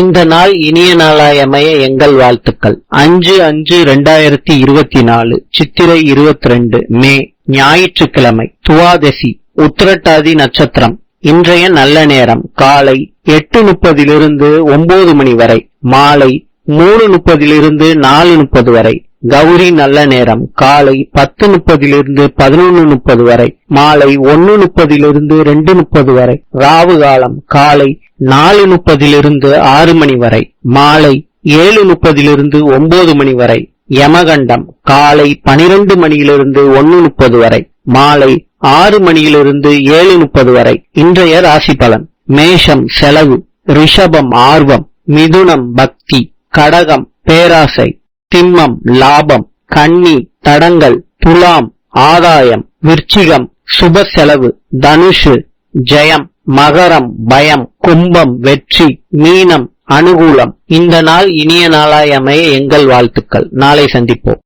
இந்த நாள் இனிய நாளாய் அமைய எங்கள் வாழ்த்துக்கள். அஞ்சு அஞ்சு ரெண்டாயிரத்தி இருபத்தி நாலு சித்திரை இருபத்தி ரெண்டு மே ஞாயிற்றுக்கிழமை துவாதசி உத்திரட்டாதி நட்சத்திரம். இன்றைய நல்ல நேரம் காலை எட்டு முப்பதிலிருந்து ஒன்பது மணி வரை மாலை மூணு முப்பதிலிருந்து நாலு முப்பது வரை. கௌரி நல்ல நேரம். காலை பத்து முப்பதிலிருந்து பதினொன்னு முப்பது வரை. மாலை ஒன்னு முப்பதிலிருந்து ரெண்டு முப்பது வரை. ராவு காலம் காலை நாலு முப்பதிலிருந்து ஆறு மணி வரை. மாலை ஏழு முப்பதிலிருந்து ஒன்பது மணி வரை. யமகண்டம் காலை பனிரெண்டு மணியிலிருந்து ஒன்னு முப்பது வரை. மாலை ஆறு மணியிலிருந்து ஏழு முப்பது வரை. இன்றைய ராசி பலன். மேஷம் செலவு ரிஷபம் ஆர்வம் மிதுனம் பக்தி கடகம் பேராசை. திம்மம் லாபம் கன்னி தடங்கள் துலாம் ஆதாயம் விருச்சிகம் சுப செலவு தனுஷு ஜெயம் மகரம் பயம் கும்பம் வெற்றி மீனம் அனுகூலம். இந்த நாள் இனிய நாளாய் அமைய எங்கள் வாழ்த்துக்கள். நாளை சந்திப்போம்.